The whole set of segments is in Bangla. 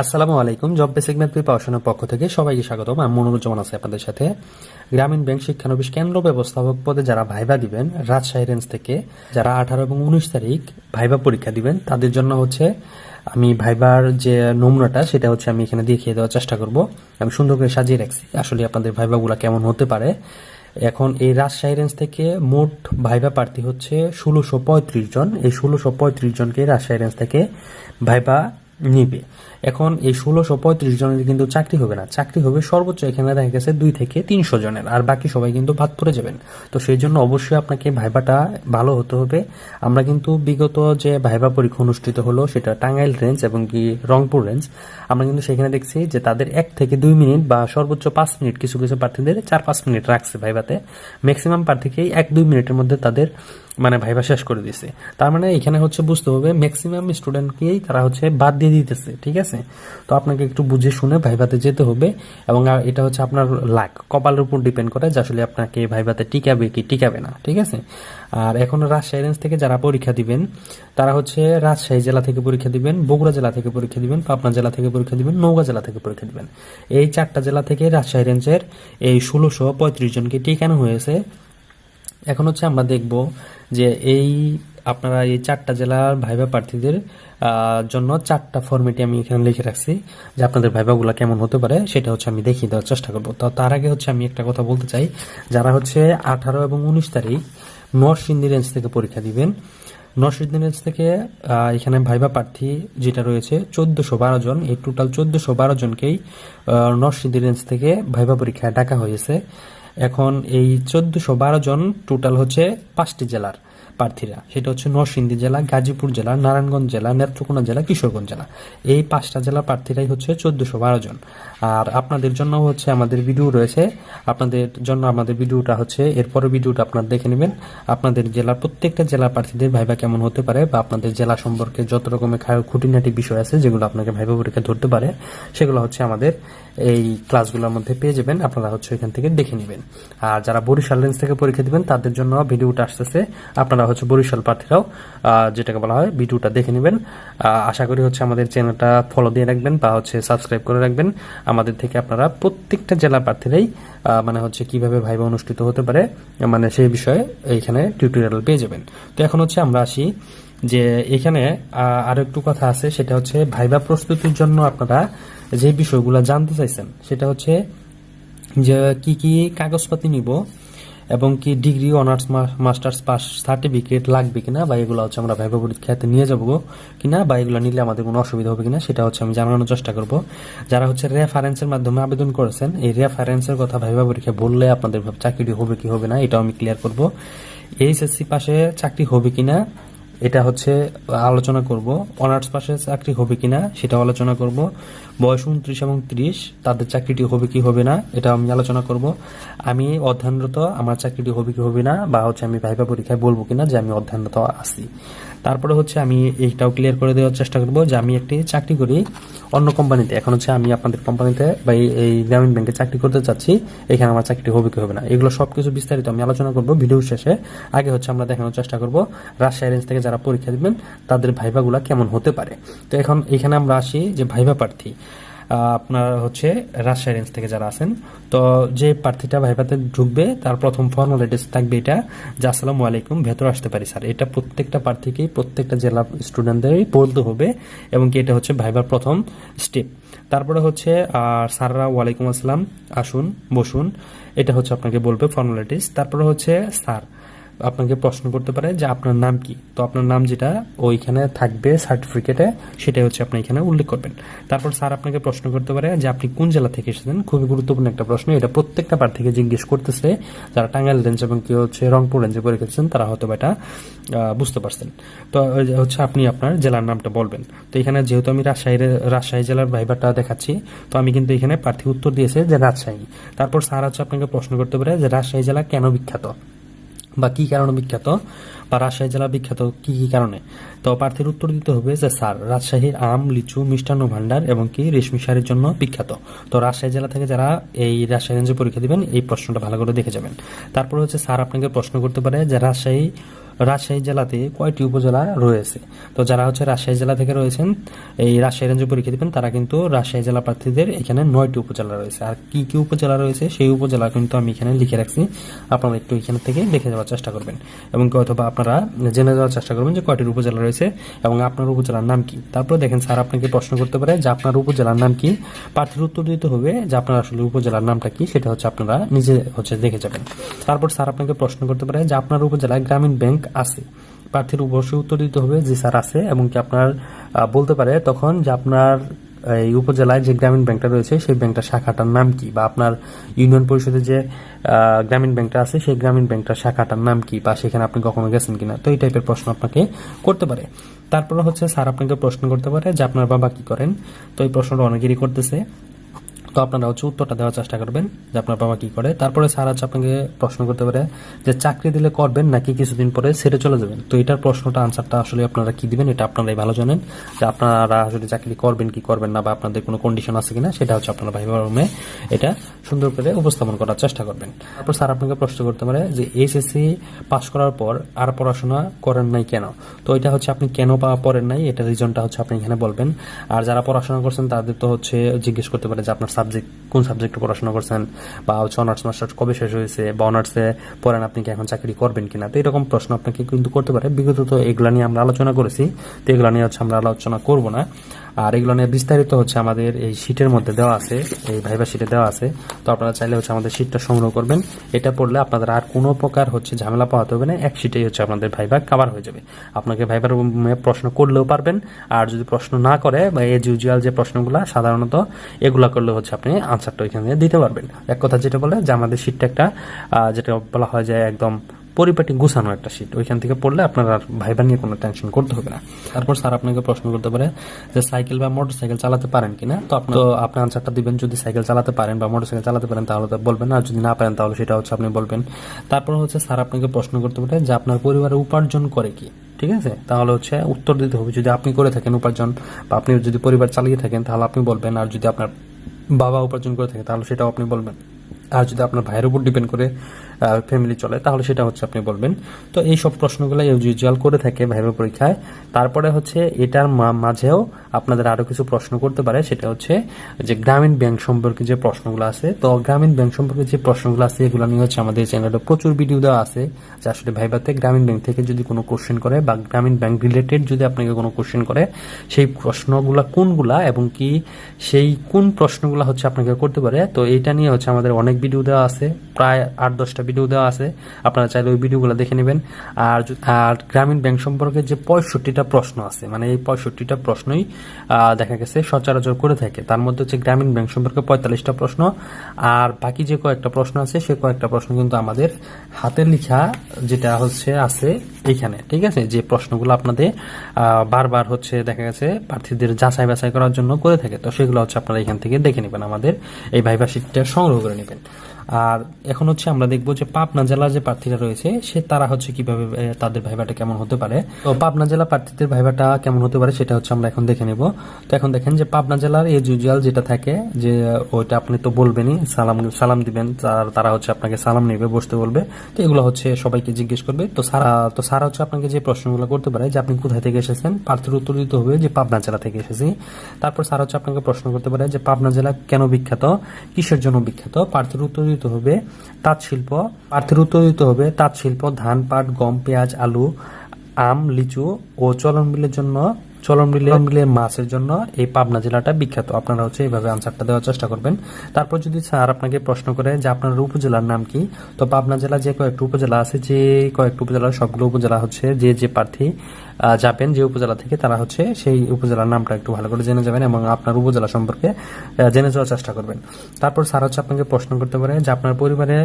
আসসালামু আলাইকুম। জব বেসিক ম্যাথ প্রিপারেশনের পক্ষ থেকে সবাইকে স্বাগতম। আমি মনোরঞ্জন আছে আপনাদের সাথে। গ্রামীণ ব্যাংক শিক্ষানবিশ কেন্দ্র ব্যবস্থাপক পদে যারা ভাইবা দিবেন, রাজশাহী রেঞ্জ থেকে যারা আঠারো এবং উনিশ তারিখ ভাইবা পরীক্ষা দিবেন, তাদের জন্য হচ্ছে আমি ভাইবার যে নমুনাটা, সেটা হচ্ছে আমি এখানে দেখিয়ে দেওয়ার চেষ্টা করব। আমি সুন্দর করে সাজিয়ে রাখছি। আসলে আপনাদের ভাইবাগুলো কেমন হতে পারে? এখন এই রাজশাহী রেঞ্জ থেকে মোট ভাইবা প্রার্থী হচ্ছে ষোলোশো পঁয়ত্রিশ জন। এই ষোলোশো পঁয়ত্রিশ জনকে রাজশাহী রেঞ্জ থেকে ভাইবা নিবে। এখন এই ষোলোশো পঁয়ত্রিশ জনের কিন্তু চাকরি হবে না। চাকরি হবে সর্বোচ্চ এখানে দেখা গেছে দুই থেকে তিনশো জনের, আর বাকি সবাই কিন্তু বাদ পড়ে যাবেন। তো সেই জন্য অবশ্যই আপনাকে ভাইবাটা ভালো হতে হবে। আমরা কিন্তু বিগত যে ভাইবা পরীক্ষা অনুষ্ঠিত হলো, সেটা টাঙ্গাইল রেঞ্জ এবং কি রংপুর রেঞ্জ। আমরা কিন্তু সেখানে দেখছি যে তাদের এক থেকে দুই মিনিট বা সর্বোচ্চ পাঁচ মিনিট কিছু কিছু প্রার্থীদের চার, পাঁচ মিনিট রাখছে ভাইবাতে ম্যাক্সিমাম প্রার্থীকেই এক, দুই মিনিটের মধ্যে তাদের মানে ভাইবা শেষ করে দিছে। তার মানে এখানে হচ্ছে বুঝতে হবে, ম্যাক্সিমাম স্টুডেন্টকেই তারা হচ্ছে বাদ দিয়ে দিতেছে, ঠিক আছে? তো আপনাকে একটু বুঝে শুনে ভাইভাতে যেতে হবে এবং এটা হচ্ছে আপনার লাক। কপালের উপর ডিপেন্ড করে যে আসলে আপনাকে ভাইভাতে টিকাবে কি টিকাবে না, ঠিক আছে? আর এখন রাজশাহী রেঞ্জ থেকে যারা পরীক্ষা দিবেন, তারা হচ্ছে রাজশাহী জেলা থেকে পরীক্ষা দিবেন, বগুড়া জেলা থেকে পরীক্ষা দিবেন, পাবনা জেলা থেকে পরীক্ষা দিবেন নৌকা জেলা থেকে পরীক্ষা দিবেন। এই চারটা জেলা থেকে রাজশাহী রেঞ্জের এই ষোলোশো পঁয়ত্রিশ জনকে টিকানো হয়েছে। এখন হচ্ছে আমরা দেখব যে এই আপনারা এই চারটা জেলার ভাইবা প্রার্থীদের জন্য চারটা ফর্মেটে আমি এখানে লিখে রাখছি যে আপনাদের ভাইবাগুলো কেমন হতে পারে, সেটা হচ্ছে আমি দেখিয়ে দেওয়ার চেষ্টা করব। তো তার আগে হচ্ছে আমি একটা কথা বলতে চাই, যারা হচ্ছে আঠারো এবং উনিশ তারিখ নরসিংদী রেঞ্জ থেকে পরীক্ষা দিবেন, নরসিংদী রেঞ্জ থেকে এখানে ভাইবা প্রার্থী যেটা রয়েছে চোদ্দশো বারো জন, এই টোটাল চোদ্দশো বারো জনকেই নরসিংদী রেঞ্জ থেকে ভাইবা পরীক্ষায় ডাকা হয়েছে। এখন এই চোদ্দশো বারো জন টোটাল হচ্ছে পাঁচটি জেলার। প্রার্থীরা। সেটা হচ্ছে নরসিংদী জেলা, গাজীপুর জেলা, নারায়ণগঞ্জ জেলা, নেত্রকোনা জেলা, কিশোরগঞ্জ জেলা। এই পাঁচটা জেলা প্রার্থীরাই হচ্ছে চোদ্দশো বারো জন। আর আপনাদের জন্য হচ্ছে আমাদের ভিডিও রয়েছে। আপনাদের জন্য আমাদের ভিডিওটা হচ্ছে এরপরে ভিডিওটা আপনারা দেখে নেবেন। আপনাদের জেলার প্রত্যেকটা জেলা প্রার্থীদের ভাইবা কেমন হতে পারে বা আপনাদের জেলা সম্পর্কে যত রকমের খুঁটিনাটি বিষয় আছে যেগুলো আপনাকে ভাইবা পরীক্ষা ধরতে পারে, সেগুলো হচ্ছে আমাদের এই ক্লাসগুলোর মধ্যে পেয়ে যাবেন। আপনারা হচ্ছে এখান থেকে দেখে নেবেন। আর যারা বরিশাল রেঞ্জ থেকে পরীক্ষা দিবেন, তাদের জন্য ভিডিওটা আসতেছে। আপনারা হচ্ছে বরিশাল প্রার্থীরাও যেটাকে বলা হয় ভিডিওটা দেখে নেবেন। আশা করি হচ্ছে আমাদের চ্যানেলটা ফলো দিয়ে রাখবেন বা হচ্ছে সাবস্ক্রাইব করে রাখবেন। আমাদের থেকে আপনারা প্রত্যেকটা জেলা প্রার্থীরাই মানে হচ্ছে কীভাবে ভাইবা অনুষ্ঠিত হতে পারে মানে সেই বিষয়ে এইখানে টিউটোরিয়াল পেয়ে যাবেন। তো এখন হচ্ছে আমরা আসি যে এখানে আরও একটু কথা আছে, সেটা হচ্ছে ভাইবা প্রস্তুতির জন্য আপনারা যে বিষয়গুলো জানতে চাইছেন, সেটা হচ্ছে যে কি কি কাগজপাতি নিব এবং কি degree honours masters pass certificate লাগবে কিনা বা এগুলো হচ্ছে আমরা ভাইবা পরীক্ষাতে নিয়ে যাব কিনা বা এগুলো নিলে আমাদের কোনো অসুবিধা হবে কিনা সেটা হচ্ছে আমি জানানোর চেষ্টা করব। যারা হচ্ছে রেফারেন্সের মাধ্যমে আবেদন করেছেন, এই রেফারেন্সের কথা ভাইবা পরীক্ষা বললে আপনাদের চাকরি হবে কি হবে না এটাও আমি ক্লিয়ার করব। এইচএসসি পাশে চাকরি হবে কিনা এটা হচ্ছে, আলোচনা করব, অনার্স পাশে চাকরি হবে কিনা সেটা আলোচনা করব। বয়স উনত্রিশ এবং ত্রিশ, তাদের চাকরিটি হবে কি হবে না এটা আমি আলোচনা করব। আমি অধ্যয়নরত, আমার চাকরিটি হবে কি হবে না, বা হচ্ছে আমি ভাইবা পরীক্ষায় বলব কিনা যে আমি অধ্যয়নরত আছি। তারপরে হচ্ছে আমি এইটাও ক্লিয়ার করে দেওয়ার চেষ্টা করব যে আমি একটি চাকরি করি অন্য কোম্পানিতে এখন হচ্ছে আমি আপনাদের কোম্পানিতে বা এই- গ্রামীণ ব্যাংকে চাকরি করতে চাচ্ছি। এখানে আমার চাকরি হবে কি হবে না। এগুলো সব কিছু বিস্তারিত আমি আলোচনা করব ভিডিও শেষে। আগে হচ্ছে আমরা দেখানোর চেষ্টা করব রাজশাহী রেঞ্জ থেকে যারা পরীক্ষা দিবেন, তাদের ভাইভাগুলা কেমন হতে পারে। তো এখন এখানে আমরা আসি যে ভাইভা প্রার্থী। আপনার হচ্ছে রাজশাহী রেঞ্জ থেকে যারা আছেন, তো যে প্রার্থীটা ভাইভাতে ঢুকবে, তার প্রথম ফর্মালিটিস থাকবে এটা। যে, আসসালামু আলাইকুম, ভেতর আসতে পারি, স্যার। এটা প্রত্যেকটা প্রার্থীকেই, প্রত্যেকটা জেলা স্টুডেন্টদেরই বলতে হবে, এবং কি এটা হচ্ছে ভাইবার প্রথম স্টেপ তারপরে হচ্ছে স্যাররা, ওয়ালাইকুম আসসালাম, আসুন, বসুন। এটা হচ্ছে আপনাকে বলবে ফর্মালিটিস তারপরে হচ্ছে, স্যার আপনাকে প্রশ্ন করতে পারে যে আপনার নাম কি? তো আপনার নাম যেটা, ওইখানে থাকবে সার্টিফিকেটে সেটাই হচ্ছে আপনি এখানে উল্লেখ করবেন। তারপর স্যার আপনাকে প্রশ্ন করতে পারে যে আপনি কোন জেলা থেকে এসেছেন? খুবই গুরুত্বপূর্ণ একটা প্রশ্ন। এটা প্রত্যেকটা প্রার্থীকে জিজ্ঞেস করতেছে। যারা টাঙ্গাইল রেঞ্জ এবং কেউ হচ্ছে রংপুর রেঞ্জে পরীক্ষা দিচ্ছেন তারা হয়তো এটা বুঝতে পারছেন। তো হচ্ছে আপনি আপনার জেলার নামটা বলবেন। তো এখানে যেহেতু আমি রাজশাহীর, রাজশাহী জেলার ভাইবারটা দেখাচ্ছি, তো আমি কিন্তু এখানে প্রার্থী উত্তর দিয়েছে যে রাজশাহী। তারপর স্যার হচ্ছে আপনাকে প্রশ্ন করতে পারে যে রাজশাহী জেলা কেন বিখ্যাত? বা কি কারণে বিখ্যাত? বা রাজশাহী জেলা বিখ্যাত কি কি কারণে? তো প্রার্থীর উত্তর দিতে হবে যে, স্যার রাজশাহীর আম, লিচু, মিষ্টান্ন ভাণ্ডার এবং কি রেশমি শাড়ির জন্য বিখ্যাত। তো রাজশাহী জেলা থেকে যারা এই রাজশাহী পরীক্ষা দিবেন, এই প্রশ্নটা ভালো করে দেখে যাবেন। তারপরে হচ্ছে, স্যার আপনাকে প্রশ্ন করতে পারে যে, রাজশাহী রাজশাহী জেলাতে কয়টি উপজেলা রয়েছে? তো যারা হচ্ছে রাজশাহী জেলা থেকে রয়েছেন, এই রাজশাহী রেঞ্জে পরীক্ষা দিবেন, তারা কিন্তু রাজশাহী জেলা প্রার্থীদের এখানে নয়টি উপজেলা রয়েছে। আর কি কি উপজেলা রয়েছে, সেই উপজেলা কিন্তু আমি এখানে লিখে রাখছি। আপনারা একটু এখান থেকে দেখে যাওয়ার চেষ্টা করবেন। এবং অথবা আপনারা জেনে যাওয়ার চেষ্টা করবেন যে কয়টির উপজেলা রয়েছে এবং আপনার উপজেলার নাম কি। তারপরে দেখেন স্যার আপনাকে প্রশ্ন করতে পারে যে আপনার উপজেলার নাম কি? প্রার্থীর উত্তর দিতে হবে যে আপনার আসলে উপজেলার নামটা কি, সেটা হচ্ছে আপনারা নিজে হচ্ছে দেখে যাবেন। তারপর স্যার আপনাকে প্রশ্ন করতে পারে যে আপনার উপজেলায় গ্রামীণ ব্যাংক আছে। প্রার্থীর অবশ্যই উত্তর দিতে হবে যে স্যার আছে এবং কি আপনার বলতে পারে তখন যে আপনার, এই উপজেলায় যে গ্রামীণ ব্যাংকটা রয়েছে, সেই ব্যাংকটার শাখাটার নাম কি? বা আপনার ইউনিয়ন পরিষদে যে গ্রামীণ ব্যাংকটা আছে, সেই গ্রামীণ ব্যাংকটার শাখাটার নাম কি? বা সেখানে আপনি কখনো গেছেন কিনা? তো এই টাইপের প্রশ্ন আপনাকে করতে পারে। তারপরে হচ্ছে স্যার আপনাকে প্রশ্ন করতে পারে যে আপনার বাবা কি করেন? তো এই প্রশ্নটা অনেকেরই করতেছে। তো আপনারা হচ্ছে উত্তরটা দেওয়ার চেষ্টা করবেন যে আপনার বাবা কি করে। তারপরে স্যার হচ্ছে আপনাকে প্রশ্ন করতে পারে যে চাকরি দিলে করবেন নাকি কিছুদিন পরে ছেড়ে চলে যাবেন। তো এটার প্রশ্নটা, আনসারটা আসলে আপনারা কি দিবেন এটা আপনারাই ভালো জানেন। যে আপনারা আসলে চাকরি করবেন কি করবেন না বা আপনাদের কোনো কন্ডিশন আছে কিনা সেটা হচ্ছে আপনারা ভাই রুমে এটা সুন্দর করে উপস্থাপন করার চেষ্টা করবেন। তারপর স্যার আপনাকে প্রশ্ন করতে পারে যে এইচএসসি পাশ করার পর আর পড়াশোনা করেন নাই কেন? তো এটা হচ্ছে আপনি কেন বা পড়েন নাই? এটা রিজনটা হচ্ছে আপনি এখানে বলবেন। আর যারা পড়াশোনা করছেন তাদের তো হচ্ছে জিজ্ঞেস করতে পারে যে আপনার সাবজেক্ট কোন সাবজেক্টে পড়াশোনা করছেন? বা হচ্ছে অনার্স মাস্টার্স কবে শেষ হয়েছে? বা অনার্সে পড়েন আপনি কি এখন চাকরি করবেন কিনা? তো এরকম প্রশ্ন আপনাকে কিন্তু করতে পারে। বিগত তো এগুলা নিয়ে আমরা আলোচনা করেছি। তো এগুলা নিয়ে হচ্ছে আমরা আলোচনা করব না। আর এগুলো নিয়ে বিস্তারিত হচ্ছে আমাদের এই শীটের মধ্যে দেওয়া আছে, এই ভাইবা শীটে দেওয়া আছে। তো আপনারা চাইলে হচ্ছে আমাদের শীটটা সংগ্রহ করবেন। এটা পড়লে আপনাদের আর কোনো প্রকার হচ্ছে ঝামেলা পাওয়াতে হবে না, এক শীটেই হচ্ছে আপনাদের ভাইবা কাভার হয়ে যাবে। আপনাকে ভাইবার প্রশ্ন করলেও পারবেন, আর যদি প্রশ্ন না করে বা এজ ইউজুয়াল যে প্রশ্নগুলো, সাধারণত এগুলা করলে হচ্ছে আপনি আনসারটা ওইখানে দিতে পারবেন। এক কথা যেটা বলে যে আমাদের শীটটা একটা যেটা বলা হয় যে একদম পরিপাটি গুছানো একটা শীট ওইখান থেকে পড়লে আপনার আর ভাইবা নিয়ে কোনো টেনশন করতে হবে না। তারপর স্যার আপনাকে প্রশ্ন করতে পারে যে সাইকেল বা মোটর সাইকেল চালাতে পারেন কিনা? তো আপনি তো আপনি আনসারটা দিবেন যদি সাইকেল চালাতে পারেন বা মোটর সাইকেল চালাতে পারেন তাহলে তো বলবেন আর যদি না পারেন তাহলে সেটা হচ্ছে আপনি বলবেন। তারপর হচ্ছে স্যার আপনাকে প্রশ্ন করতে পারে যে আপনার পরিবারে উপার্জন করে কি? ঠিক আছে? তাহলে হচ্ছে উত্তর দিতে হবে যদি আপনি করে থাকেন উপার্জন বা আপনি যদি পরিবার চালিয়ে থাকেন তাহলে আপনি বলবেন। আর যদি আপনার বাবা উপার্জন করে থাকে তাহলে সেটাও আপনি বলবেন। আর যদি আপনার ভাইয়ের উপর ডিপেন্ড করে ফ্যামিলি চলে, তাহলে সেটা হচ্ছে আপনি বলবেন। তো এই সব প্রশ্নগুলো ইউজুয়াল করে থাকে ভাইবার পরীক্ষায়। তারপরে হচ্ছে এটার মাঝেও আপনাদের আরও কিছু প্রশ্ন করতে পারে, সেটা হচ্ছে যে গ্রামীণ ব্যাংক সম্পর্কে যে প্রশ্নগুলো আছে। তো গ্রামীণ ব্যাংক সম্পর্কে যে প্রশ্নগুলো আছে, এগুলো নিয়ে হচ্ছে আমাদের চ্যানেলে প্রচুর ভিডিও দেওয়া আছে। যে আসলে ভাইবাতে গ্রামীণ ব্যাংক থেকে যদি কোনো কোশ্চেন করে বা গ্রামীণ ব্যাংক রিলেটেড যদি আপনাকে কোনো কোশ্চেন করে, সেই প্রশ্নগুলা কোনগুলা এবং কি সেই কোন প্রশ্নগুলা হচ্ছে আপনাকে করতে পারে। তো এটা নিয়ে হচ্ছে আমাদের অনেক ভিডিও দেওয়া আছে, প্রায় আট, দশটা ভিডিও দেওয়া আছে। আপনারা চাইলে ওই ভিডিওগুলো দেখে নেবেন। আর আর গ্রামীণ ব্যাংক সম্পর্কে যে পঁয়ষট্টিটা প্রশ্ন আছে মানে এই পঁয়ষট্টিটা প্রশ্নই দেখা গেছে, সচরাচর করে থাকে। তার মধ্যে হচ্ছে গ্রামীণ ব্যাংক সম্পর্কে পঁয়তাল্লিশটা প্রশ্ন। আর বাকি যে কয়েকটা প্রশ্ন আছে, সে কয়েকটা প্রশ্ন কিন্তু আমাদের হাতের লেখা, যেটা হচ্ছে, আছে এইখানে, ঠিক আছে? যে প্রশ্নগুলো আপনাদের বারবার হচ্ছে দেখা গেছে প্রার্থীদের যাচাই বাছাই করার জন্য করে থাকে। তো সেগুলো হচ্ছে আপনারা এখান থেকে দেখে নেবেন আমাদের, এই ভাইভাশিটটা সংগ্রহ করে নেবেন। আর এখন হচ্ছে আমরা দেখব যে পাবনা জেলার যে প্রার্থীরা রয়েছে, সে তারা হচ্ছে কীভাবে তাদের ভাইভাটা কেমন হতে পারে। তো পাবনা জেলা প্রার্থীদের ভাইভাটা কেমন হতে পারে সেটা হচ্ছে আমরা এখন দেখে নেব। তো এখন দেখেন যে পাবনা জেলার এজ ইউজুয়াল যেটা থাকে, যে ওইটা আপনি তো বলবেনই, সালাম সালাম দিবেন তারা হচ্ছে আপনাকে সালাম নেবে, বসতে বলবে। তো এগুলো হচ্ছে সবাইকে জিজ্ঞেস করবে। তো সারা তো সারা হচ্ছে আপনাকে যে প্রশ্নগুলো করতে পারে, যে আপনি কোথায় থেকে এসেছেন, প্রার্থীর উত্তর দিতে হবে যে পাবনা জেলা থেকে এসেছি। তারপর সারা হচ্ছে আপনাকে প্রশ্ন করতে পারে যে পাবনা জেলা কেন বিখ্যাত, কিসের জন্য বিখ্যাত, প্রার্থীর উত্তর দিতে হবে তাঁত শিল্প। প্রার্থীর উত্তর দিতে হবে তাঁত শিল্প, ধান, পাট, গম, পেঁয়াজ, আলু, আম, লিচু ও চলন মিলের জন্য, চলন বিলে বিলে মাছের জন্য এই পাবনা জেলাটা বিখ্যাত। আপনারা হচ্ছে এইভাবে আনসারটা দেওয়ার চেষ্টা করবেন। তারপর যদি স্যার আপনাকে প্রশ্ন করে যে আপনার উপজেলার নাম কি, তো পাবনা জেলা যে কয়েকটা উপজেলা আছে, যে কয়েকটা উপজেলা সবগুলো উপজেলা হচ্ছে যে যে প্রার্থী যাবেন যে উপজেলা থেকে, তারা হচ্ছে সেই উপজেলার নামটা একটু ভালো করে জেনে যাবেন এবং আপনার উপজেলা সম্পর্কে জেনে যাওয়ার চেষ্টা করবেন। তারপর স্যার হচ্ছে আপনাকে প্রশ্ন করতে পারে যে আপনার পরিবারে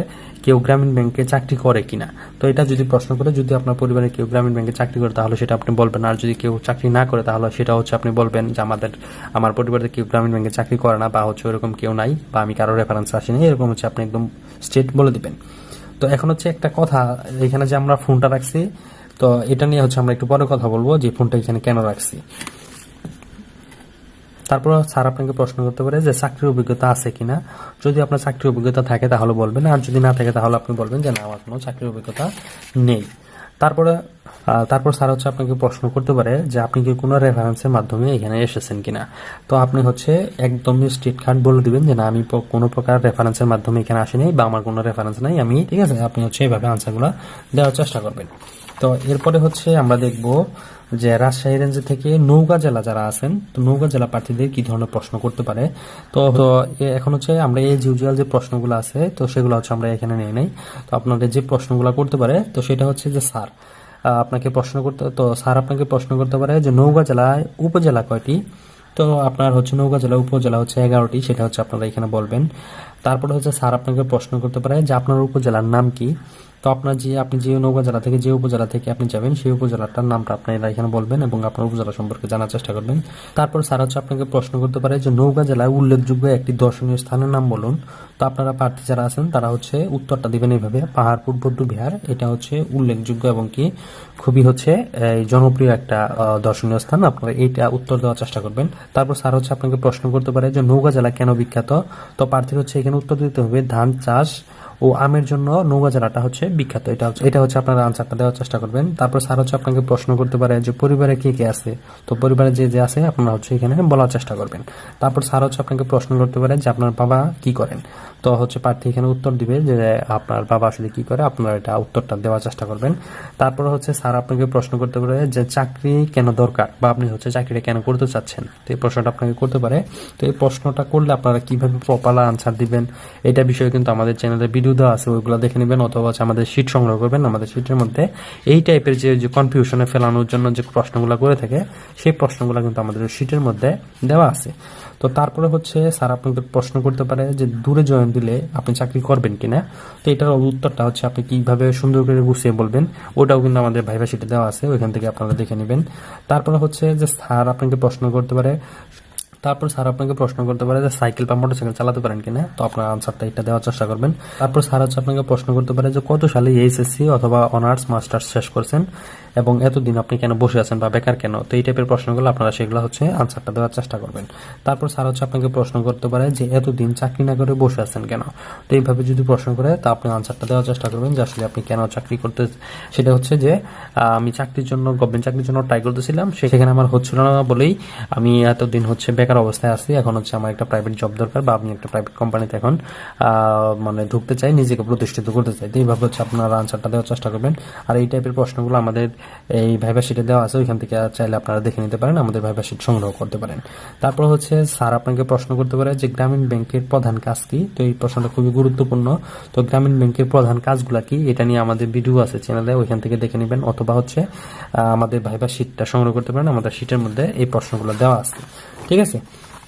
কেউ গ্রামীণ ব্যাংকে চাকরি করে কিনা? তো এটা যদি প্রশ্ন করে, যদি আপনার পরিবারে কেউ গ্রামীণ ব্যাংকে চাকরি করে, তাহলে সেটা আপনি বলবেন। আর যদি কেউ চাকরি না করে, তাহলে সেটা হচ্ছে আপনি বলবেন যে আমাদের, আমার পরিবারে কেউ গ্রামীণ ব্যাংকে চাকরি করে না বা হচ্ছে ওরকম কেউ নাই বা আমি কারও রেফারেন্স আসিনি, এরকম হচ্ছে আপনি একদম স্টেট বলে দিবেন। তো এখন হচ্ছে একটা কথা, এখানে যে আমরা ফোনটা রাখছি তো এটা নিয়ে হচ্ছে আমরা একটু পরে কথা বলব যে ফোনটা এখানে কেন রাখছি। তারপর স্যার আপনাকে প্রশ্ন করতে পারে যে চাকরির অভিজ্ঞতা আছে কিনা। যদি আপনার চাকরির অভিজ্ঞতা থাকে তাহলে বলবেন, আর যদি না থাকে তাহলে আপনি বলবেন যে না, আমার কোনো চাকরির অভিজ্ঞতা নেই। তারপরে তারপর স্যার হচ্ছে আপনাকে প্রশ্ন করতে পারে যে আপনি কি কোনো রেফারেন্সের মাধ্যমে এখানে এসেছেন কিনা। তো আপনি হচ্ছে একদমই স্ট্রিট কার্ড বলে দিবেন যে না, আমি কোনো প্রকার রেফারেন্সের মাধ্যমে এখানে আসিনি বা আমার কোনো রেফারেন্স নাই। আমি, ঠিক আছে, আপনি হচ্ছে এইভাবে আনসারগুলো দেওয়ার চেষ্টা করবেন। তো এরপরে হচ্ছে আমরা দেখব যে রাজশাহী রেঞ্জ থেকে নৌকা জেলা যারা আছেন, তো নৌকা জেলা প্রার্থীদের কি ধরনের প্রশ্ন করতে পারে? তো তো এখন হচ্ছে আমরা এই ইউজুয়াল যে প্রশ্নগুলো আছে, তো সেগুলো হচ্ছে আমরা এখানে নিয়ে নেই। তো আপনাদের যে প্রশ্নগুলো করতে পারে, তো সেটা হচ্ছে যে স্যার আপনাকে প্রশ্ন করতে, তো স্যার আপনাকে প্রশ্ন করতে পারে যে নৌকা জেলায় উপজেলা কয়টি? তো আপনার হচ্ছে নৌকা জেলা, উপজেলা হচ্ছে এগারোটি, সেটা হচ্ছে আপনারা এখানে বলবেন। তারপরে হচ্ছে স্যার আপনাকে প্রশ্ন করতে পারে যে আপনার উপজেলার নাম কি? তো আপনার যে, আপনি যে নৌকা জেলা থেকে, যে উপজেলা থেকে আপনি যাবেন, সেই উপজেলাটার নামটা আপনারা এখানে বলবেন এবং আপনার উপজেলা সম্পর্কে জানার চেষ্টা করবেন। তারপর স্যার হচ্ছে আপনাকে প্রশ্ন করতে পারে যে নৌকা জেলায় উল্লেখযোগ্য একটি দর্শনীয় স্থানের নাম বলুন। তো আপনারা প্রার্থী যারা আছেন, তারা হচ্ছে উত্তরটা দিবেন এইভাবে, পাহাড়পুর বৌদ্ধ বিহার। এটা হচ্ছে উল্লেখযোগ্য এবং কি খুবই হচ্ছে জনপ্রিয় একটা দর্শনীয় স্থান। আপনারা এইটা উত্তর দেওয়ার চেষ্টা করবেন। তারপর স্যার হচ্ছে আপনাকে প্রশ্ন করতে পারে যে নৌকা জেলা কেন বিখ্যাত? তো প্রার্থীর হচ্ছে এখানে উত্তর দিতে হবে, ধান চাষ ও আমের জন্য নৌকা জেলাটা হচ্ছে বিখ্যাত। এটা হচ্ছে এটা হচ্ছে আপনারা আনসারটা দেওয়ার চেষ্টা করবেন। তারপর স্যার হচ্ছে আপনাকে প্রশ্ন করতে পারে যে পরিবারে কে কে আছে? তো পরিবারে যে যে আছে, আপনারা হচ্ছে এখানে বলার চেষ্টা করবেন। তারপর স্যার হচ্ছে আপনাকে প্রশ্ন করতে পারে যে আপনার বাবা কি করেন? তো হচ্ছে প্রার্থী এখানে উত্তর দিবে যে আপনার বাবা আসলে কি করে, আপনারা এটা উত্তরটা দেওয়ার চেষ্টা করবেন। তারপর হচ্ছে স্যার আপনাকে প্রশ্ন করতে পারে যে চাকরি কেন দরকার বা আপনি হচ্ছে চাকরিটা কেন করতে চাচ্ছেন? তো এই প্রশ্নটা আপনাকে করতে পারে। তো এই প্রশ্নটা করলে আপনারা কীভাবে প্রপার আনসার দিবেন, এটা বিষয়ে কিন্তু আমাদের চ্যানেলে ভিডিও দেওয়া আছে, ওইগুলো দেখে নেবেন অথবা হচ্ছে আমাদের শীট সংগ্রহ করবেন। আমাদের শীটের মধ্যে এই টাইপের যে যে কনফিউশনে ফেলানোর জন্য যে প্রশ্নগুলো করে থাকে, সেই প্রশ্নগুলো কিন্তু আমাদের শীটের মধ্যে দেওয়া আছে। তো তারপরে হচ্ছে, স্যার আপনাকে প্রশ্ন করতে পারে যে, দূরে জয়েন দিলে আপনি চাকরি করবেন কিনা? তো এটার উত্তরটা হচ্ছে, আপনি কীভাবে সুন্দর করে গুছিয়ে বলবেন, ওটাও কিন্তু আমাদের ভাইভা শিটে দেওয়া আছে, ওইখান থেকে আপনারা দেখে নেবেন। তারপরে হচ্ছে যে, স্যার আপনাকে প্রশ্ন করতে পারে তারপর স্যার আপনাকে প্রশ্ন করতে পারে যে সাইকেল বা মোটরসাইকেল চালাতে পারেন কিনা? তো আপনার আনসারটা এটা দেওয়ার চেষ্টা করবেন। তারপর স্যার হচ্ছে আপনাকে প্রশ্ন করতে পারে যে কত সালে এইচএসসি অথবা অনার্স মাস্টার্স শেষ করছেন? এবং এতদিন আপনি কেন বসে আছেন বা বেকার কেন? তো এই টাইপের প্রশ্নগুলো আপনারা সেগুলো হচ্ছে আনসারটা দেওয়ার চেষ্টা করবেন। তারপর স্যার হচ্ছে আপনাকে প্রশ্ন করতে পারে যে, এতদিন চাকরি না করে বসে আছেন কেন? তো এইভাবে যদি প্রশ্ন করে, তা আপনি আনসারটা দেওয়ার চেষ্টা করবেন যে, আসলে আপনি কেন চাকরি করতে সেটা হচ্ছে যে আমি চাকরির জন্য গভর্নমেন্ট চাকরির জন্য ট্রাই করতেছিলাম, সেখানে আমার হচ্ছিল না বলেই আমি এতদিন হচ্ছে বেকার অবস্থায় আছি, এখন হচ্ছে আমার একটা প্রাইভেট জব দরকার বা আমি একটা প্রাইভেট কোম্পানিতে এখন মানে ঢুকতে চাই, নিজেকে প্রতিষ্ঠিত করতে চাই। তো এইভাবে হচ্ছে আপনারা আনসারটা দেওয়ার চেষ্টা করবেন। আর এই টাইপের প্রশ্নগুলো আমাদের এই ভাইবা শিটে দেওয়া আছে, ওইখান থেকে চাইলে আপনারা দেখে নিতে পারেন, আমাদের ভাইবা শিট সংগ্রহ করতে পারেন। তারপর হচ্ছে, স্যার আপনাকে প্রশ্ন করতে পারে যে, গ্রামীণ ব্যাংকের প্রধান কাজ কি? তো এই প্রশ্নটা খুবই গুরুত্বপূর্ণ। তো গ্রামীণ ব্যাংকের প্রধান কাজগুলা কি? এটা নিয়ে আমাদের ভিডিও আছে চ্যানেলে ওইখান থেকে দেখে নেবেন। অথবা হচ্ছে আমাদের ভাইবা শিটটা সংগ্রহ করতে পারেন। আমাদের শিটের মধ্যে এই প্রশ্নগুলো দেওয়া আছে। ঠিক আছে?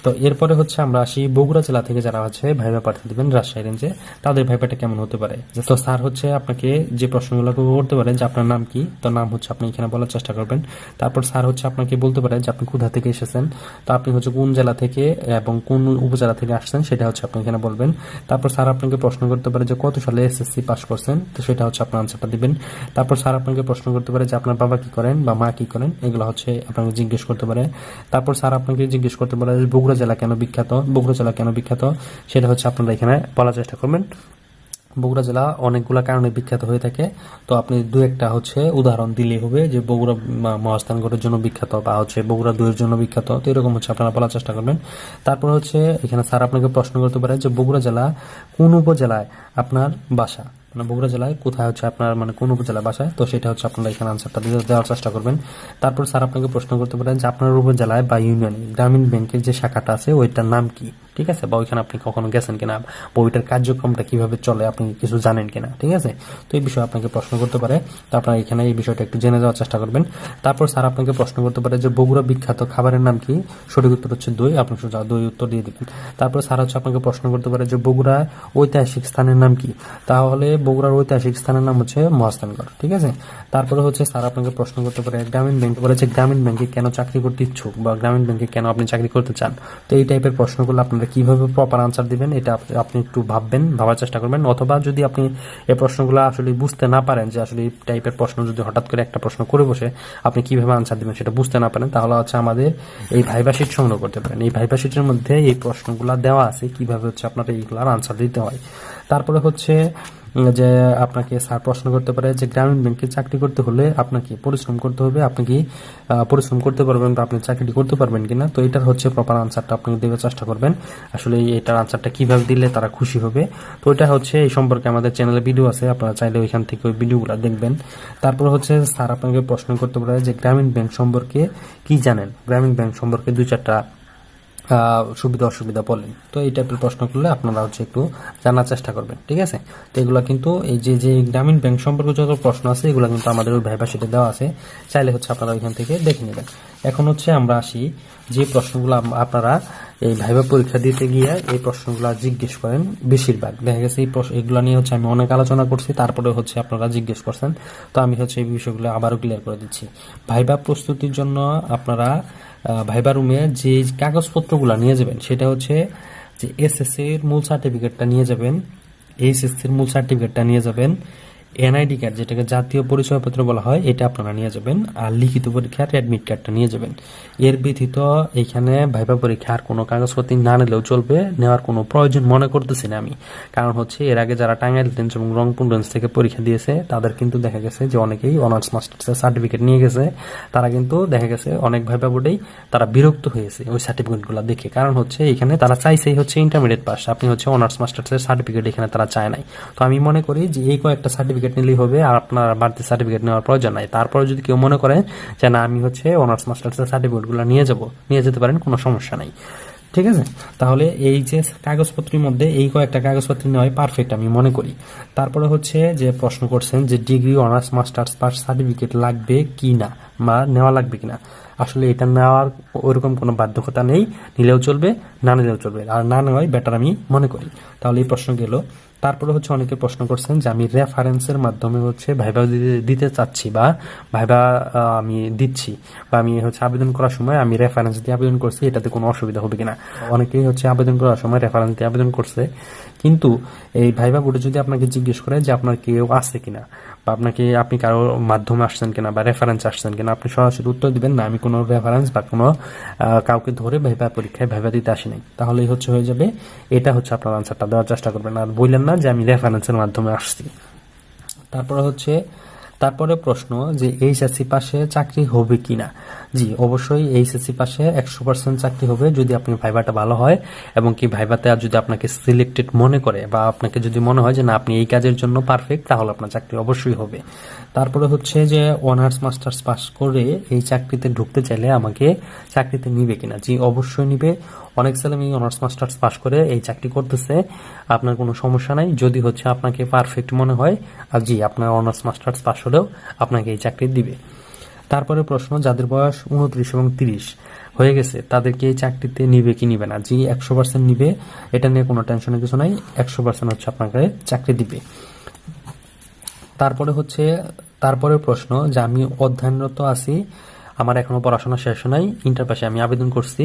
তো এরপরে হচ্ছে আমরা আসি বগুড়া জেলা থেকে যারা আছে, ভাইবা পাঠিয়ে দিবেন রাজশাহী রেঞ্জে। তাদের ভাইবাটা কেমন হতে পারে? তো স্যার হচ্ছে আপনাকে যে প্রশ্নগুলো করতে পারেন যে আপনার নাম কি, তো নাম হচ্ছে আপনি এখানে বলার চেষ্টা করবেন। তারপর স্যার হচ্ছে আপনাকে বলতে পারে যে আপনি কোথা থেকে এসেছেন, তো আপনি হচ্ছে কোন জেলা থেকে এবং কোন উপজেলা থেকে আসছেন সেটা হচ্ছে আপনি এখানে বলবেন। তারপর স্যার আপনাকে প্রশ্ন করতে পারে যে কত সালে এসএসসি পাস করছেন, তো সেটা হচ্ছে আপনার আনসারটা দিবেন। তারপর স্যার আপনাকে প্রশ্ন করতে পারে যে আপনার বাবা কি করেন বা মা কি করেন, এগুলো হচ্ছে আপনাকে জিজ্ঞেস করতে পারে। তারপর স্যার আপনাকে জিজ্ঞেস করতে পারে যে বগুড়া জেলা কেন বিখ্যাত? বগুড়া জেলা কেন বিখ্যাত? সেটা হচ্ছে আপনারা এখানে বলার চেষ্টা করবেন। বগুড়া জেলা অনেকগুলা কারণে বিখ্যাত হয়ে থাকে। তো আপনি দু একটা হচ্ছে উদাহরণ দিলেই হবে যে বগুড়া মহাস্থানগড়ের জন্য বিখ্যাত বা হচ্ছে বগুড়া দুয়ের জন্য বিখ্যাত। তো এরকম হচ্ছে আপনারা বলার চেষ্টা করবেন। তারপরে হচ্ছে এখানে স্যার আপনাকে প্রশ্ন করতে পারে যে বগুড়া জেলা কোন উপজেলায় আপনার বাসা? মানে বগুড়া জেলায় কোথায় হচ্ছে আপনার মানে কোন উপজেলা বাসায়, তো সেটা হচ্ছে আপনারা এখানে আনসারটা দেওয়ার চেষ্টা করবেন। তারপর স্যার আপনাকে প্রশ্ন করতে পারেন যে আপনার উপজেলায় বা ইউনিয়নে গ্রামীণ ব্যাংকের যে শাখাটা আছে, ওইটার নাম কি? ঠিক আছে? বা ওইখানে আপনি কখনো গেছেন কিনা? বা ওইটার কার্যক্রমটা কীভাবে চলে? আপনি কিছু জানেন কিনা? ঠিক আছে? তো এই বিষয়ে আপনাকে প্রশ্ন করতে পারে। তো আপনারা এখানে এই বিষয়টা একটু জেনে যাওয়ার চেষ্টা করবেন। তারপর স্যার আপনাকে প্রশ্ন করতে পারে যে বগুড়া বিখ্যাত খাবারের নাম কি? সঠিক উত্তর হচ্ছে দই। আপনি সোজা দই উত্তর দিয়ে দিবেন তারপর স্যার হচ্ছে আপনাকে প্রশ্ন করতে পারে যে বগুড়া ঐতিহাসিক স্থানের নাম কি? তাহলে বগুড়ার ঐতিহাসিক স্থানের নাম হচ্ছে মহাস্থানগড়। ঠিক আছে? তারপরে হচ্ছে স্যার আপনাকে প্রশ্ন করতে পারে, গ্রামীণ ব্যাংক বলেছে গ্রামীণ ব্যাংকে কেন চাকরি করতে ইচ্ছুক? বা গ্রামীণ ব্যাংকে কেন আপনি চাকরি করতে চান? তো এই টাইপের প্রশ্নগুলো আপনারা কীভাবে প্রপার আনসার দিবেন, এটা আপনি একটু ভাববেন, ভাবার চেষ্টা করবেন। অথবা যদি আপনি এই প্রশ্নগুলো আসলে বুঝতে না পারেন, যে আসলে এই টাইপের প্রশ্ন যদি হঠাৎ করে একটা প্রশ্ন করে বসে, আপনি কীভাবে আনসার দিবেন সেটা বুঝতে না পারেন, তাহলে হচ্ছে আমাদের এই ভাইবা শিট সংগ্রহ করতে পারেন। এই ভাইবা শিটের মধ্যে এই প্রশ্নগুলো দেওয়া আছে, কীভাবে হচ্ছে আপনার এইগুলার আনসার দিতে হয়। তারপরে হচ্ছে যে আপনাকে স্যার প্রশ্ন করতে পারে যে গ্রামীণ ব্যাংকে চাকরি করতে হলে আপনাকে পরিশ্রম করতে হবে, আপনি কি পরিশ্রম করতে পারবেন বা আপনি চাকরিটি করতে পারবেন কিনা? তো এটার হচ্ছে প্রপার আনসারটা আপনি দেওয়ার চেষ্টা করবেন। আসলে এটার আনসারটা কীভাবে দিলে তারা খুশি হবে? তো এটা হচ্ছে এই সম্পর্কে আমাদের চ্যানেলে ভিডিও আছে, আপনারা চাইলে ওইখান থেকে ওই ভিডিওগুলো দেখবেন। তারপর হচ্ছে স্যার আপনাকে প্রশ্ন করতে পারে যে গ্রামীণ ব্যাংক সম্পর্কে কি জানেন? গ্রামীণ ব্যাংক সম্পর্কে দু চারটা সুবিধা অসুবিধা বলেন। তো এই টাইপের প্রশ্ন করলে আপনারা হচ্ছে একটু জানার চেষ্টা করবেন, ঠিক আছে? তো এগুলো কিন্তু এই যে যে গ্রামীণ ব্যাংক সম্পর্কে যত প্রশ্ন আছে, এগুলো কিন্তু আমাদের ওই ভাইবা শিটে দেওয়া আছে। চাইলে হচ্ছে আপনারা ওইখান থেকে দেখে নেবেন। এখন হচ্ছে আমরা আসি যে প্রশ্নগুলো আপনারা এই ভাইবা পরীক্ষা দিতে গিয়ে এই প্রশ্নগুলো জিজ্ঞেস করেন বেশিরভাগ। দেখা গেছে এই এগুলো নিয়ে হচ্ছে আমি অনেক আলোচনা করছি, তারপরে হচ্ছে আপনারা জিজ্ঞেস করছেন। তো আমি হচ্ছে এই বিষয়গুলো আবারও ক্লিয়ার করে দিচ্ছি। ভাইবা প্রস্তুতির জন্য আপনারা ভাইবা রুমে যে কাগজপত্রগুলো নিয়ে যাবেন, সেটা হচ্ছে যে এসএসসির মূল সার্টিফিকেটটা নিয়ে যাবেন এইচএসসির মূল সার্টিফিকেটটা নিয়ে যাবেন এনআইডি কার্ড যেটাকে জাতীয় পরিচয়পত্র বলা হয়, এটা আপনারা নিয়ে যাবেন। আর লিখিত পরীক্ষার অ্যাডমিট কার্ডটা নিয়ে যাবেন। এর ব্যতীত এখানে ভাইবা পরীক্ষার কোনো কাগজপত্র না নিলেও চলবে, নেওয়ার কোনো প্রয়োজন মনে করতেছি না আমি। কারণ হচ্ছে, এর আগে যারা টাঙ্গাইল রেঞ্জ এবং রংপুর রেঞ্জ থেকে পরীক্ষা দিয়েছে, তাদের কিন্তু দেখা গেছে যে অনেকেই অনার্স মাস্টার্সের সার্টিফিকেট নিয়ে গেছে। তারা কিন্তু দেখা গেছে অনেক ভাইবা বোর্ডেই তারা বিরক্ত হয়েছে ওই সার্টিফিকেটগুলো দেখে। কারণ হচ্ছে, এখানে তারা চাইছেই হচ্ছে ইন্টারমিডিয়েট পাস আপনি হচ্ছে অনার্স মাস্টার্সের সার্টিফিকেট এখানে তারা চায় নাই। তো আমি মনে করি যে এই কয়েকটা সার্টিফিকেট নিলেই হবে, আর আপনার বাড়তি সার্টিফিকেট নেওয়ার প্রয়োজন নাই। তারপরে যদি কেউ মনে করে যে, না, আমি হচ্ছে অনার্স মাস্টার্সের সার্টিফিকেটগুলো নিয়ে যাব, নিয়ে যেতে পারেন, কোনো সমস্যা নাই। ঠিক আছে? তাহলে এই যে কাগজপত্রের মধ্যে এই কয়েকটা কাগজপত্র নেওয়াই পারফেক্ট আমি মনে করি। তারপরে হচ্ছে যে প্রশ্ন করছেন যে, degree honours masters pass certificate লাগবে কি না? বা নেওয়া লাগবে কিনা? আসলে এটা নেওয়ার ওরকম কোনো বাধ্যকতা নেই। নিলেও চলবে, না নিলেও চলবে। আর না নেওয়াই বেটার আমি মনে করি। তাহলে এই প্রশ্ন গেল। তারপরে হচ্ছে অনেকে প্রশ্ন করছেন যে আমি রেফারেন্সের মাধ্যমে হচ্ছে ভাইবা দিতে- চাচ্ছি বা ভাইবা আমি দিচ্ছি বা আমি হচ্ছে আবেদন করার সময় আমি রেফারেন্স দিয়ে আবেদন করছি, এটাতে কোনো অসুবিধা হবে কিনা? অনেকেই হচ্ছে আবেদন করার সময় রেফারেন্স দিয়ে আবেদন করছে। কিন্তু এই ভাইবা বোর্ডে যদি আপনাকে জিজ্ঞেস করে যে আপনার কেউ আছে কিনা বা আপনাকে, আপনি কারও মাধ্যমে আসছেন কিনা বা রেফারেন্স আসছেন কিনা, আপনি সরাসরি উত্তর দিবেন না, আমি কোনো রেফারেন্স বা কোনো কাউকে ধরে ভেবা পরীক্ষায় ভেবা দিতে আসি নাই। তাহলেই হচ্ছে হয়ে যাবে, এটা হচ্ছে আপনার আনসারটা দেওয়ার চেষ্টা করবেন। আর বললেন না যে আমি রেফারেন্সের মাধ্যমে আসছি। তারপরে হচ্ছে তারপরে প্রশ্ন যে এইচএসসি পাশে চাকরি হবে কিনা? জি, অবশ্যই এইচএসসি পাশে একশো পার্সেন্ট চাকরি হবে যদি আপনি ভাইবাটা ভালো হয় এবং কি ভাইবাতে আর যদি আপনাকে সিলেক্টেড মনে করে বা আপনাকে যদি মনে হয় যে না, আপনি এই কাজের জন্য পারফেক্ট তাহলে আপনার চাকরি অবশ্যই হবে। তারপরে হচ্ছে যে অনার্স মাস্টার্স পাস করে এই চাকরিতে ঢুকতে চাইলে আমাকে চাকরিতে নিবে কিনা? জি, অবশ্যই নিবে। অনেক ছেলে মেয়ে অনার্স মাস্টার্স পাস করে এই চাকরি করতেছে, আপনার কোনো সমস্যা নাই। যদি হচ্ছে আপনাকে পারফেক্ট মনে হয়, আর জি, আপনার অনার্স মাস্টার্স পাস হলেও আপনাকে এই চাকরি দিবে। তারপরে প্রশ্ন, যাদের বয়স উনত্রিশ এবং তিরিশ, হয়ে গেছে, তাদেরকে এই চাকরিতে নিবে কি নিবে না? জি, একশো পার্সেন্ট নিবে। এটা নিয়ে কোনো টেনশনের কিছু নাই, একশো পার্সেন্ট হচ্ছে আপনাকে চাকরি দিবে। তারপরে হচ্ছে তারপরে প্রশ্ন, যে আমি অধ্যয়নরত আছি আমার এখনও পড়াশোনা শেষ নাই ইন্টার পাশে আমি আবেদন করছি,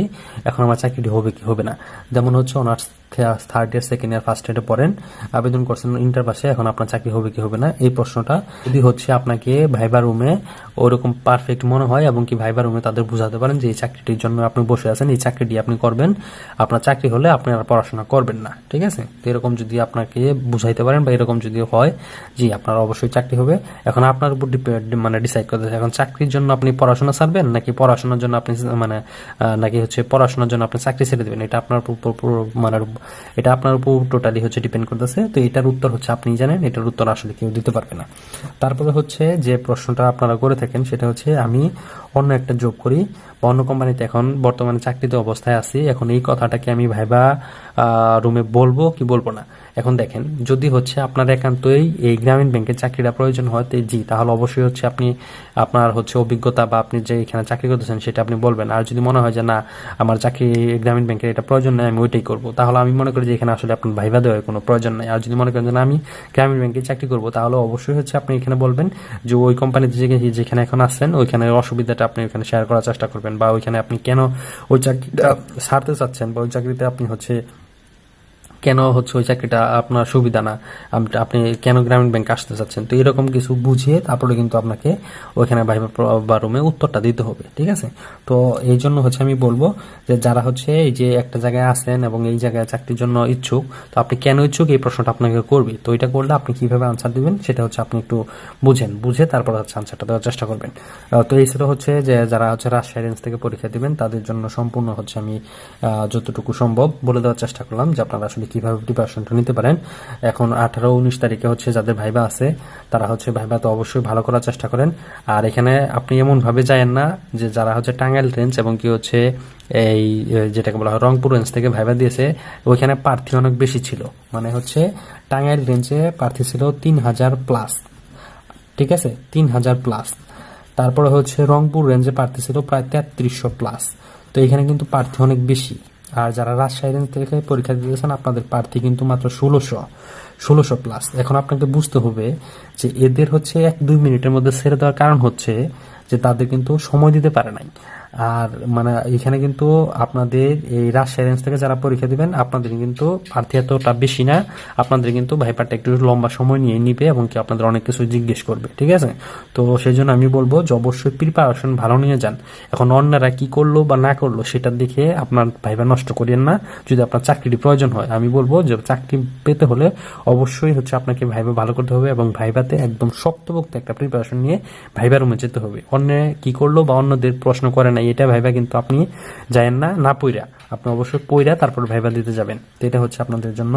এখন আমার চাকরিটি হবে কি, হবে না। যেমন হচ্ছে honours third year second year first ইয়ারে পড়েন, আবেদন করছেন ইন্টার পাশে এখন আপনার চাকরি হবে কি হবে না, এই প্রশ্নটা যদি হচ্ছে আপনাকে ভাইবার রুমে ওরকম পারফেক্ট মনে হয় এবং কি ভাইবার রুমে তাদের বুঝাতে পারেন যে এই চাকরিটির জন্য আপনি বসে আছেন, এই চাকরিটি আপনি করবেন, আপনার চাকরি হলে আপনি আর পড়াশোনা করবেন না, ঠিক আছে? তো এরকম যদি আপনাকে বুঝাইতে পারেন বা এরকম যদি হয়, জি, আপনার অবশ্যই চাকরি হবে। এখন আপনার উপর ডিপেন্ড মানে ডিসাইড করতে এখন চাকরির জন্য আপনি পড়াশোনা ছাড়বেন নাকি পড়াশোনার জন্য আপনি মানে নাকি হচ্ছে পড়াশোনার জন্য আপনি চাকরি ছেড়ে দেবেন? এটা আপনার মানে এটা আপনার উপর টোটালি হচ্ছে ডিপেন্ড করতেছে। তো এটার উত্তর হচ্ছে আপনি জানেন, এটার উত্তর আসলে কেউ দিতে পারবে না। তারপরে হচ্ছে যে প্রশ্নটা আপনারা করে থাকেন, সেটা হচ্ছে আমি অন্য একটা জব করি, বা অন্য কোম্পানিতে এখন বর্তমানে চাকরিতে অবস্থায় আছি, এখন এই কথাটাকে আমি ভাইবা রুমে বলব কি বলব না? এখন দেখেন, যদি হচ্ছে আপনার একান্তই এই গ্রামীণ ব্যাংকের চাকরিটা প্রয়োজন হয়, তো জি, তাহলে অবশ্যই হচ্ছে আপনি আপনার হচ্ছে অভিজ্ঞতা বা আপনি যে এখানে চাকরি করতেছেন, সেটা আপনি বলবেন। আর যদি মনে হয় যে না, আমার চাকরি গ্রামীণ ব্যাংকের এটা প্রয়োজন নেই, আমি ওইটাই করব, তাহলে আমি মনে করি যে এখানে আসলে আপনার ভাইবা দেওয়ার কোনো প্রয়োজন নাই। আর যদি মনে করেন যে আমি গ্রামীণ ব্যাংকে চাকরি করব, তাহলে অবশ্যই হচ্ছে আপনি এখানে বলবেন যে ওই কোম্পানিতে যেখানে এখন আসছেন ওইখানে অসুবিধাটা আপনি ওইখানে শেয়ার করার চেষ্টা করবেন বা ওইখানে আপনি কেন ওই চাকরিটা ছাড়তে চাচ্ছেন বা ওই চাকরিতে আপনি হচ্ছে কেন হচ্ছে ওই চাকরিটা আপনার সুবিধা না? আপনি কেন গ্রামীণ ব্যাংক আসতে চাচ্ছেন? তো এরকম কিছু বুঝিয়ে তারপরে কিন্তু আপনাকে ওইখানে ভাইবা বা রুমে উত্তরটা দিতে হবে, ঠিক আছে? তো এই জন্য হচ্ছে আমি বলব যে যারা হচ্ছে এই যে একটা জায়গায় আছেন এবং এই জায়গায় চাকরির জন্য ইচ্ছুক, তো আপনি কেন ইচ্ছুক এই প্রশ্নটা আপনাকে করবে? তো এটা করলে আপনি কীভাবে আনসার দিবেন সেটা হচ্ছে আপনি একটু বুঝেন। বুঝে তারপর হচ্ছে আনসারটা দেওয়ার চেষ্টা করবেন। তো এই ছিল হচ্ছে যে যারা হচ্ছে রাজশাহী রেঞ্জ থেকে পরীক্ষা দিবেন, তাদের জন্য সম্পূর্ণ হচ্ছে আমি যতটুকু সম্ভব বলে দেওয়ার চেষ্টা করলাম যে আপনারা আসলে কীভাবে প্রিপারেশনটা নিতে পারেন। এখন আঠারো, উনিশ তারিখে হচ্ছে যাদের ভাইবা আছে, তারা হচ্ছে ভাইবা তো অবশ্যই ভালো করার চেষ্টা করেন। আর এখানে আপনি এমন ভাবে যায়েন না যে যারা হচ্ছে টাঙ্গাইল রেঞ্জ এবং কি হচ্ছে এই যেটাকে বলা হয় রংপুর রেঞ্জ থেকে ভাইবা দিয়েছে, ওইখানে প্রার্থী অনেক বেশি ছিল। মানে হচ্ছে টাঙ্গাইল রেঞ্জে প্রার্থী ছিল তিন হাজার প্লাস ঠিক আছে? তিন হাজার প্লাস তারপরে হচ্ছে রংপুর রেঞ্জে প্রার্থী ছিল প্রায় তেত্রিশশো প্লাস তো এখানে কিন্তু প্রার্থী অনেক বেশি। আর যারা রাজশাহী রেঞ্জ থেকে পরীক্ষা দিতেছেন, আপনাদের প্রার্থী কিন্তু মাত্র ষোলোশো ষোলোশো প্লাস এখন আপনাকে বুঝতে হবে যে এদের হচ্ছে এক দুই মিনিটের মধ্যে ছেড়ে দেওয়ার কারণ হচ্ছে যে তাদের কিন্তু সময় দিতে পারে নাই। আর মানে এখানে কিন্তু আপনাদের এই রাজশাহী রেঞ্জ থেকে যারা পরীক্ষা দিবেন, আপনাদের কিন্তু প্রার্থী এতটা বেশি না। আপনাদের কিন্তু ভাইপারটা একটু লম্বা সময় নিয়ে নিবে এবং কি আপনাদের অনেক কিছু জিজ্ঞেস করবে, ঠিক আছে? তো সেই জন্য আমি বলব যে অবশ্যই প্রিপারেশন ভালো নিয়ে যান। এখন অন্যরা কি করল বা না করল সেটা দেখে আপনার ভাইবা নষ্ট করিয়েন না। যদি আপনার চাকরিটি প্রয়োজন হয়, আমি বলব যে চাকরি পেতে হলে অবশ্যই হচ্ছে আপনাকে ভাইবা ভালো করতে হবে এবং ভাইবাতে একদম শক্তপোক্ত একটা প্রিপারেশন নিয়ে ভাইবা রুমে যেতে হবে। অন্য কি করল বা অন্যদের প্রশ্ন করে নাই, এটা ভাইবা কিন্তু আপনি যায়েন না না পইরা। আপনি অবশ্যই পইরা তারপর ভাইবা দিতে যাবেন। তো এটা হচ্ছে আপনাদের জন্য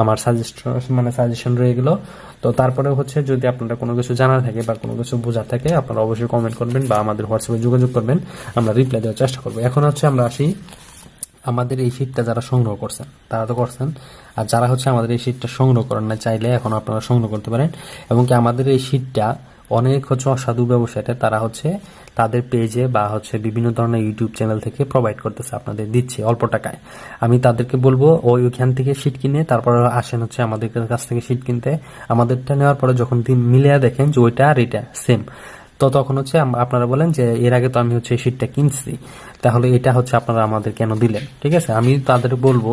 আমার সাজেশন মানে সাজেশন রয়ে গেল। তো তারপরে হচ্ছে যদি আপনারা কোনো কিছু জানার থাকে বা কোনো কিছু বোঝার থাকে, আপনারা অবশ্যই কমেন্ট করবেন বা আমাদের হোয়াটসঅ্যাপে যোগাযোগ করবেন। আমরা রিপ্লাই দেওয়ার চেষ্টা করব। এখন হচ্ছে আমরা আসি আমাদের এই শীটটা যারা সংগ্রহ করছেন, তারা তো করছেন। আর যারা হচ্ছে আমাদের এই শীটটা সংগ্রহ করেন না চাইলে এখন আপনারা সংগ্রহ করতে পারেন। এবং কি আমাদের এই শীটটা অনেক হচ্ছে অসাধু ব্যবসায়ীটা তারা হচ্ছে তাদের পেজে বা হচ্ছে বিভিন্ন ধরনের ইউটিউব চ্যানেল থেকে প্রোভাইড করতেছে আপনাদের, দিচ্ছে অল্প টাকায়। আমি তাদেরকে বলব ওই ওইখান থেকে সিট কিনে তারপর আসেন হচ্ছে আমাদের কাছ থেকে সিট কিনতে। আমাদেরটা নেওয়ার পরে যখন দিন মিলিয়ে দেখেন যে ওইটা আর এটা সেম তো তখন হচ্ছে আপনারা বলেন যে, এর আগে তো আমি হচ্ছে শীটটা কিনছি। তাহলে এটা হচ্ছে আপনারা আমাদের কেন দিলেন? ঠিক আছে? আমি তাদের বলব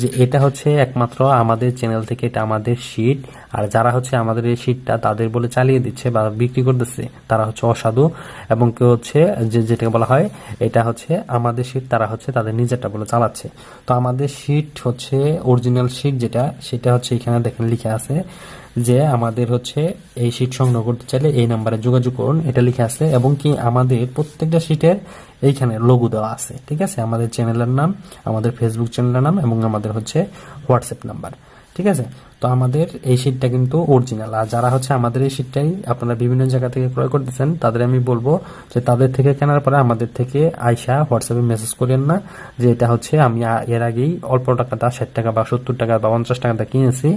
যে, এটা হচ্ছে একমাত্র আমাদের চ্যানেল থেকে এটা আমাদের শীট আর যারা হচ্ছে আমাদের এই শীটটা তাদের বলে চালিয়ে দিচ্ছে বা বিক্রি করতেছে, তারা হচ্ছে অসাধু এবং কেউ হচ্ছে যে, যেটাকে বলা হয়, এটা হচ্ছে আমাদের শীট তারা হচ্ছে তাদের নিজেরটা বলে চালাচ্ছে। তো আমাদের শীট হচ্ছে অরিজিনাল শীট যেটা, সেটা হচ্ছে এখানে দেখেন লিখে আছে যে আমাদের হচ্ছে এই শীট সংগ্রহ করতে চাইলে এই নাম্বারে যোগাযোগ করুন, এটা লিখে আছে এবং কি আমাদের প্রত্যেকটা শীটের এইখানে লঘু দেওয়া আছে, ঠিক আছে? আমাদের চ্যানেলের নাম, আমাদের ফেসবুক চ্যানেলের নাম, এবং আমাদের হচ্ছে হোয়াটসঅ্যাপ নাম্বার ঠিক আছে? তো আমাদের এই শীটটা কিন্তু অরিজিনাল আর যারা হচ্ছে আমাদের এই শীটটাই আপনারা বিভিন্ন জায়গা থেকে ক্রয় করতেছেন, তাদের আমি বলব যে তাদের থেকে কেনার পরে আমাদের থেকে আইসা হোয়াটসঅ্যাপে মেসেজ করেন না, যে এটা হচ্ছে আমি এর আগেই অল্প টাকাটা, ষাট টাকা বা সত্তর টাকা বা পঞ্চাশ টাকাটা কিনেছি।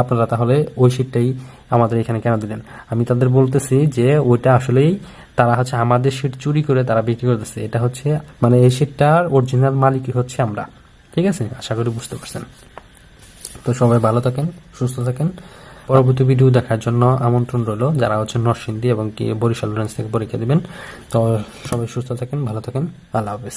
আপনারা তাহলে ওই শীটটাই আমাদের এখানে কেন দিলেন। আমি তাদের বলতেছি যে ওইটা আসলেই তারা হচ্ছে আমাদের শীট চুরি করে তারা বিক্রি করতেছে। এটা হচ্ছে মানে এই শীটটার অরিজিনাল মালিকই হচ্ছে আমরা। ঠিক আছে? আশা করি বুঝতে পারছেন। তো সবাই ভালো থাকেন, সুস্থ থাকেন। পরবর্তী ভিডিও দেখার জন্য আমন্ত্রণ রইল যারা হচ্ছে নরসিংদী এবং কি বরিশাল রেঞ্জ থেকে পরীক্ষা দেবেন। তো সবাই সুস্থ থাকেন, ভালো থাকেন। আল্লাহ হাফেজ।